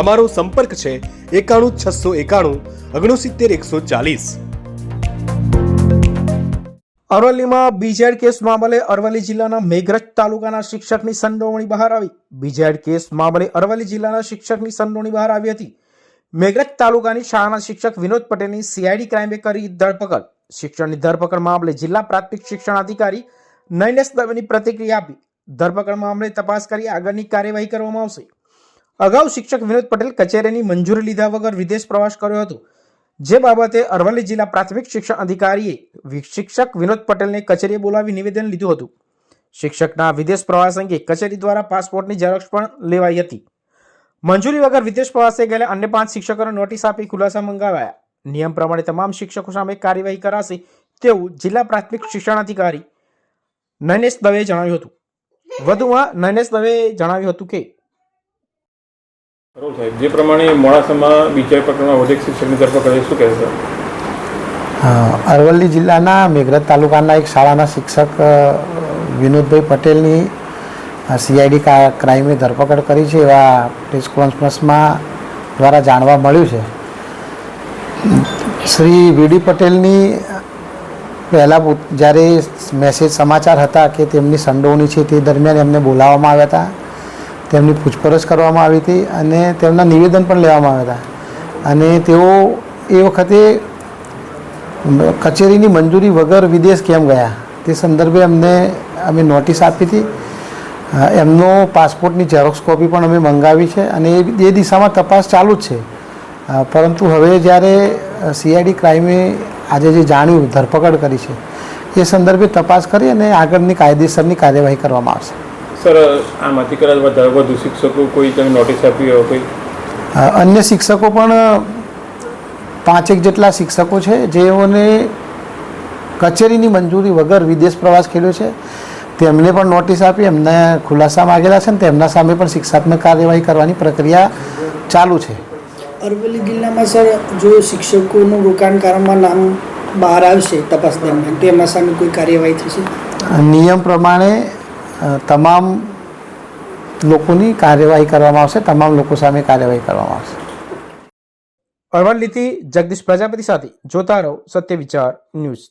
અમારો સંપર્ક છે એકાણું છસો એકાણું ઓગણસિત્તેર એકસો ચાલીસ. અરવલ્લીમાં બીજેડ કેસ મામલે અરવલ્લી જિલ્લાના મેઘરજ તાલુકાના શિક્ષકની સંડોવણી બહાર આવી. બીજેડ કેસ મામલે અરવલ્લી જિલ્લાના શિક્ષકની સંડોવણી બહાર આવી હતી. મેઘરજ તાલુકાની શાળાના શિક્ષક વિનોદ પટેલની સીઆઈડી ક્રાઇમે કરી ધરપકડ. શિક્ષણની ધરપકડ મામલે જિલ્લા પ્રાથમિક શિક્ષણ અધિકારી નૈનેશ દવેની પ્રતિક્રિયા આપી. ધરપકડ મામલે તપાસ કરી આગળની કાર્યવાહી કરવામાં આવશે. અગાઉ શિક્ષક વિનોદ પટેલ કચેરીની મંજૂરી લીધા વગર વિદેશ પ્રવાસ કર્યો હતો. જે બાબતે અરવલ્લી જિલ્લા પ્રાથમિક શિક્ષણ અધિકારીએ શિક્ષક વિનોદ પટેલને કચેરીએ બોલાવી નિવેદન લીધું હતું. શિક્ષકના વિદેશ પ્રવાસ અંગે કચેરી દ્વારા પાસપોર્ટની ઝેરોક્ષ પણ લેવાઈ હતી. મંજૂરી વગર વિદેશ પ્રવાસે ગયેલા અન્ય પાંચ શિક્ષકોને નોટિસ આપી ખુલાસા મંગાવાયા. નિયમ પ્રમાણે તમામ શિક્ષકો સામે કાર્યવાહી કરાશે તેવું જિલ્લા પ્રાથમિક શિક્ષણ અધિકારી નૈનેશ દવેએ જણાવ્યું હતું. વધુમાં નૈનેશ દવેએ જણાવ્યું હતું કે બરોબર સાહેબ, જે પ્રમાણે મોડાસામાં બીજા પ્રકરણમાં વધુ શિક્ષકની ધરપકડ શું કહે છે? અરવલ્લી જિલ્લાના મેઘરજ તાલુકાના એક શાળાના શિક્ષક વિનોદભાઈ પટેલની સીઆઈડી ક્રાઇમની ધરપકડ કરી છે એવા પ્રેસ કોન્ફરન્સમાં દ્વારા જાણવા મળ્યું છે. શ્રી વીડી પટેલની પહેલાં જ્યારે મેસેજ સમાચાર હતા કે તેમની સંડોવણી છે તે દરમિયાન એમને બોલાવવામાં આવ્યા હતા તેમની પૂછપરછ કરવામાં આવી હતી અને તેમના નિવેદન પણ લેવામાં આવ્યા હતા. અને તેઓ એ વખતે કચેરીની મંજૂરી વગર વિદેશ કેમ ગયા? તે સંદર્ભે અમને, અમે નોટિસ આપી હતી. એમનો પાસપોર્ટની ઝેરોક્સ કોપી પણ અમે મંગાવી છે અને એ દિશામાં તપાસ ચાલુ જ છે. પરંતુ હવે જ્યારે સીઆઈડી ક્રાઇમે આજે જે જાણ્યું, ધરપકડ કરી છે, એ સંદર્ભે તપાસ કરી અને આગળની કાયદેસરની કાર્યવાહી કરવામાં આવશે. સર આમાંથી કદાચ વધારે વધુ શિક્ષકો કોઈ તમે નોટિસ આપી હોય કોઈ? અન્ય શિક્ષકો પણ પાંચેક જેટલા શિક્ષકો છે જેઓને કચેરીની મંજૂરી વગર વિદેશ પ્રવાસ ખેલ્યો છે. તેમને પણ નોટિસ આપી એમને ખુલાસા માગેલા છે ને તેમના સામે પણ શિક્ષાત્મક કાર્યવાહી કરવાની પ્રક્રિયા ચાલુ છે. અરવલ્લી જિલ્લામાં સર જો શિક્ષકોનું રોકાણકારોમાં નામ બહાર આવશે તપાસ દરમિયાન તો એમના સામે કોઈ કાર્યવાહી થશે? નિયમ પ્રમાણે તમામ લોકોની કાર્યવાહી કરવામાં આવશે, તમામ લોકો સામે કાર્યવાહી કરવામાં આવશે. અરવલ્લીથી જગદીશ પ્રજાપતિ સાથે જોતા રહો સત્ય વિચાર, ન્યૂઝ.